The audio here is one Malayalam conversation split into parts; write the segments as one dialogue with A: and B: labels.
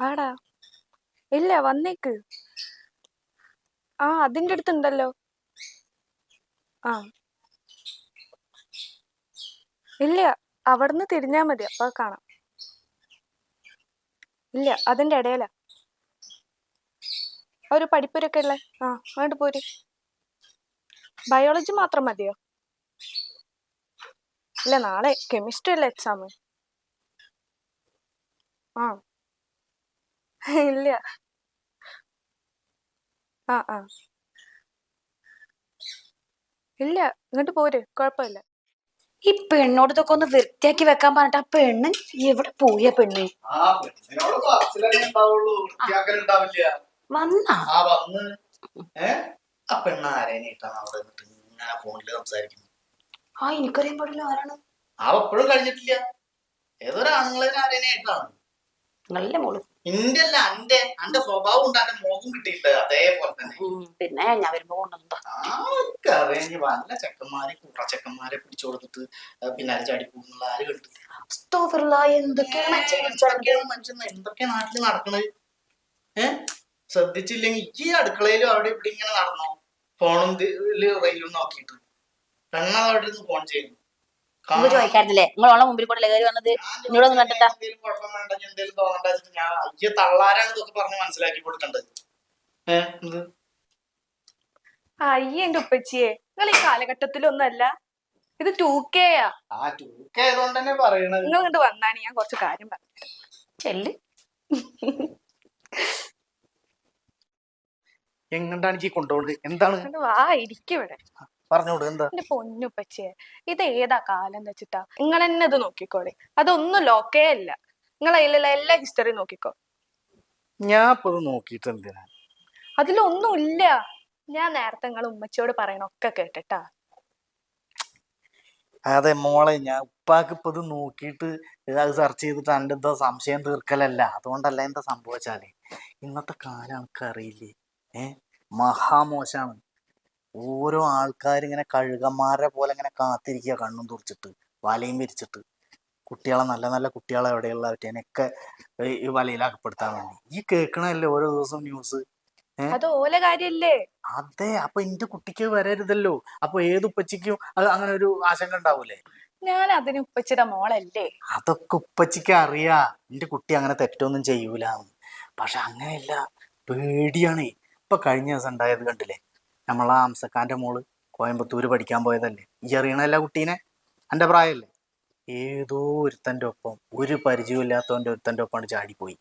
A: ആടാ. ഇല്ല വന്നേക്ക്. ആ അതിന്റെ അടുത്തുണ്ടല്ലോ. ആ. ഇല്ല അവിടുന്ന് തിരിഞ്ഞാ മതി അപ്പൊ കാണാം. ഇല്ല അതിന്റെ ഇടയിലാ. ഒരു പഠിപ്പുരൊക്കെ ഉള്ളേ ആ അങ്ങോട്ട് പോര്. ബയോളജി മാത്രം മതിയോ? ഇല്ല നാളെ കെമിസ്ട്രി അല്ലേ എക്സാം. ആ. ഇല്ല. ആ ആ. ഇല്ല. ഇങ്ങോട്ട് പോര്. കുഴപ്പമില്ല.
B: ഈ പെണ്ണോട് ഇതൊക്കെ ഒന്ന് വൃത്തിയാക്കി വെക്കാൻ പറഞ്ഞിട്ട് ആ പെണ്ണ് എവിടെ പോയ പെണ്ണ്? വന്നാ?
C: ആ പെണ്ണ് ആരേനായിട്ടാണ് അവിടെ നിന്നിട്ട് ഇങ്ങനെ ഫോണിൽ സംസാരിക്കുന്നത്
B: ആ എനിക്കറിയാൻ പാടില്ല ആരാണ്?
C: ആ എപ്പോഴും കഴിഞ്ഞിട്ടില്ല. ഏതൊരാണുങ്ങളെ ആരേനായിട്ടാണ്
B: നല്ല മോൾ.
C: ഇന്റെ അല്ല അന്റെ അന്റെ സ്വഭാവം ഉണ്ട് അന്റെ മോഹം കിട്ടിയിട്ടുണ്ട് അതേപോലെ തന്നെ.
B: പിന്നെ ഞാൻ വരുമ്പോ കൊണ്ടുവന്നതാ.
C: ആർക്കറിയാം വല്ല ചെക്കന്മാരെ കൂട്ട ചെക്കന്മാരെ പിടിച്ചു കൊടുത്തിട്ട് പിന്നെ പിന്നാലെ ചാടി പോകുന്നുള്ള ആര് കണ്ടു
B: എന്തൊക്കെയാണ് മനുഷ്യൻ?
C: എന്തൊക്കെയാണ് നാട്ടിൽ നടക്കണത് ഏ ശ്രദ്ധിച്ചില്ലെങ്കിൽ ഈ അടുക്കളയിലും അവിടെ ഇവിടെ ഇങ്ങനെ നടന്നോ? ഫോണും റെയിലും നോക്കിയിട്ട്. പെണ്ണാ അവിടെ ഇരുന്ന് ഫോൺ ചെയ്യുന്നു.
B: നിങ്ങൾ ചോദിക്കാറില്ലേ നിങ്ങൾ ഓളെ മുമ്പിൽ കൂടെ കയറി വന്നത്? എന്നോട് ഒന്ന് കണ്ടിട്ടാ?
C: പറഞ്ഞ് മനസ്സിലാക്കി കൊടുക്കേണ്ടത്. എന്ത്?
A: അയ്യ എന്റെ ഉപ്പച്ചിയെ. നിങ്ങൾ ഈ കാലഘട്ടത്തിലൊന്നല്ല ഇത് ടൂ
C: തന്നെ
A: നിങ്ങൾ ഇങ്ങോട്ട് വന്നാണ് ഞാൻ കുറച്ച് കാര്യം പറഞ്ഞു
B: ചെല്ല്.
C: എങ്ങോട്ടാണ് ഈ കൊണ്ടുപോകുന്നത് എന്താണ്?
A: വാ ഇരിക്കും ഇരിക്കിവിടെ
C: പറഞ്ഞോട് എന്താ?
A: എന്റെ പൊന്നുപ്പച്ചിയെ ഇത് ഏതാ കാലം എന്ന് വെച്ചിട്ടാ? നിങ്ങൾ തന്നെ ഇത് നോക്കിക്കോളെ. അതൊന്നും ലോക്കേ അല്ല. നിങ്ങൾ അതിലുള്ള എല്ലാ ഹിസ്റ്ററി നോക്കിക്കോ.
C: ഞാൻ ഇപ്പൊ ഇത് നോക്കിയിട്ട് എന്തിനാ?
A: അതിലൊന്നും ഇല്ല. ഞാൻ നേരത്തെ നിങ്ങൾ ഉമ്മച്ചിയോട് പറയണൊക്കെ കേട്ടിട്ടാ.
C: അതെ മോളെ ഞാൻ ഉപ്പാക്ക് ഇപ്പൊ ഇത് നോക്കിയിട്ട് അത് സെർച്ച് ചെയ്തിട്ട് എന്റെ എന്താ സംശയം തീർക്കലല്ല. അതുകൊണ്ടല്ല എന്താ സംഭവിച്ചാലേ? ഇന്നത്തെ കാലം ആൾക്കറിയില്ലേ ഏഹ് മഹാമോശാണ്. ഓരോ ആൾക്കാർ ഇങ്ങനെ കഴുകന്മാരെ പോലെ ഇങ്ങനെ കാത്തിരിക്കുക കണ്ണും തുറച്ചിട്ട് വലയും വിരിച്ചിട്ട്. കുട്ടികളെ നല്ല നല്ല കുട്ടികളെ എവിടെയുള്ള അവറ്റേനൊക്കെ ഈ വലയിൽ അകപ്പെടുത്താൻ വേണ്ടി. ഈ കേൾക്കണല്ലേ ഓരോ ദിവസം ന്യൂസ്
A: അത് ഓല കാര്യല്ലേ?
C: അതെ. അപ്പൊ എന്റെ കുട്ടിക്ക് വരരുതല്ലോ. അപ്പൊ ഏത് ഉപ്പച്ചിക്കും അത് അങ്ങനെ ഒരു ആശങ്ക ഉണ്ടാവൂലേ?
A: ഞാൻ അതിന് ഉപ്പച്ചിയുടെ മോളല്ലേ?
C: അതൊക്കെ ഉപ്പച്ചിക്ക് അറിയാ. എന്റെ കുട്ടി അങ്ങനെ തെറ്റൊന്നും ചെയ്യൂല പക്ഷെ അങ്ങനെയല്ല. പേടിയാണ്. ഇപ്പൊ കഴിഞ്ഞ ദിവസം ഉണ്ടായത് കണ്ടില്ലേ? നമ്മളാ അംസക്കാന്റെ മോൾ കോയമ്പത്തൂര് പഠിക്കാൻ പോയതല്ലേ. ഈ അറിയണല്ല കുട്ടീനെ? എന്റെ പ്രായമല്ലേ ഏതോ ഒരുത്തന്റെ ഒപ്പം ഒരു പരിചയമില്ലാത്തവന്റെ ഒരുത്തന്റെ ഒപ്പം ചാടിപ്പോയി.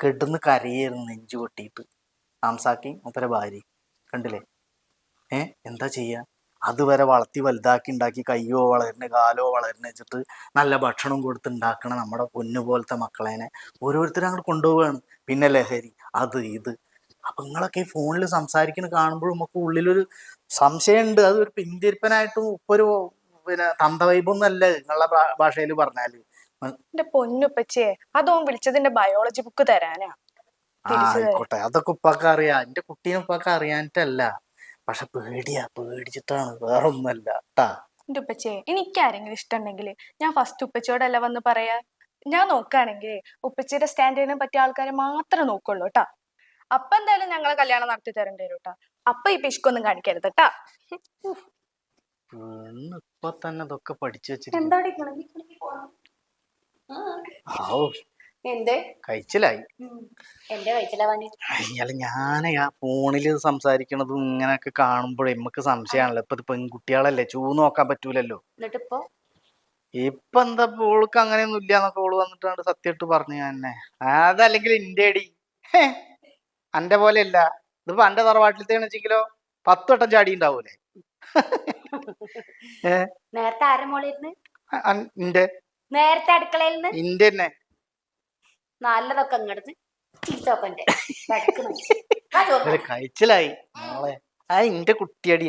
C: കെടുന്ന് കരയായിരുന്നു നെഞ്ചു പൊട്ടിയിട്ട് ആംസാക്കി മൂപ്പരെ ഭാര്യ. കണ്ടില്ലേ? ഏ? എന്താ ചെയ്യാ? അതുവരെ വളർത്തി വലുതാക്കി ഉണ്ടാക്കി കയ്യോ വളരുന്ന കാലോ വളരുന്ന വെച്ചിട്ട് നല്ല ഭക്ഷണം കൊടുത്ത് ഉണ്ടാക്കണ നമ്മുടെ പൊന്നു പോലത്തെ മക്കളേനെ ഓരോരുത്തരും അങ്ങോട്ട് കൊണ്ടുപോവുകയാണ് പിന്നെ ലഹരി അത് ഇത്. അപ്പൊ നിങ്ങളൊക്കെ ഈ ഫോണിൽ സംസാരിക്കുന്ന കാണുമ്പോഴും നമുക്ക് ഉള്ളിലൊരു സംശയമുണ്ട്. അത് ഒരു പിന്തിരിപ്പനായിട്ടും ഇപ്പൊരു പിന്നെ തന്തവൈബൊന്നും അല്ല നിങ്ങളുടെ ഭാഷയിൽ പറഞ്ഞാൽ.
A: എന്റെ പൊന്നുപ്പച്ചിയെ അതോ വിളിച്ചതിന്റെ ബയോളജി ബുക്ക് തരാനാ.
C: ആയിക്കോട്ടെ. അതൊക്കെ ഉപ്പാക്ക അറിയാം. എന്റെ കുട്ടീനെ ഉപ്പാക്ക അറിയാനിട്ടല്ല പക്ഷെ പേടിയാ. പേടിച്ചിട്ടാണ്. വേറെ ഒന്നല്ല ട്ടാ.
A: എന്റെ ഉപ്പച്ചേ എനിക്ക് ആരെങ്കിലും ഇഷ്ടമുണ്ടെങ്കിൽ ഞാൻ ഫസ്റ്റ് ഉപ്പച്ചയോടല്ല വന്ന് പറയാ? ഞാൻ നോക്കുകയാണെങ്കിൽ ഉപ്പച്ചയുടെ സ്റ്റാൻഡേർഡിനെ പറ്റിയ ആൾക്കാരെ മാത്രമേ നോക്കുള്ളൂ കേട്ടാ അപ്പൊ എന്തായാലും ഞങ്ങളെ കല്യാണം നടത്തി തരേണ്ടി വരും കേട്ടാ അപ്പൊ ഈ പിഷ്കൊന്നും കാണിക്കരുത് കേട്ടാ
C: ഇപ്പൊ തന്നെ ഇതൊക്കെ പഠിച്ചു കഴിച്ചിലായി. ആ ഫോണിൽ സംസാരിക്കണതും ഇങ്ങനെയൊക്കെ കാണുമ്പോഴേ നമുക്ക് സംശയമാണല്ലോ ഇപ്പൊ പെൺകുട്ടികളല്ലേ? ചൂ നോക്കാൻ പറ്റൂലല്ലോ.
B: എന്നിട്ട് ഇപ്പൊ
C: എന്താ ഓൾക്ക് അങ്ങനെയൊന്നും ഇല്ല എന്നൊക്കെ ഓൾ വന്നിട്ടാണ് സത്യമായിട്ട് പറഞ്ഞു ഞാൻ തന്നെ. അതല്ലെങ്കിൽ ഇന്റെ അടി അന്റെ പോലെ അല്ല ഇതിപ്പോ അന്റെ തറവാട്ടിലത്തെ വെച്ചെങ്കിലോ പത്ത് വട്ടം ചാടി ഉണ്ടാവൂലേ
B: നേരത്തെ ആരെ മോളിരുന്ന്
C: അ- അൻ- ഇന്റെ.
B: നേരത്തെ അടുക്കളയിൽ നിന്ന്
C: ഇന്റെ തന്നെ
B: നല്ലതൊക്കെ. ആ
C: കഴിച്ചിലായി. മോളെ. ആ ഇന്റെ കുട്ടിയടി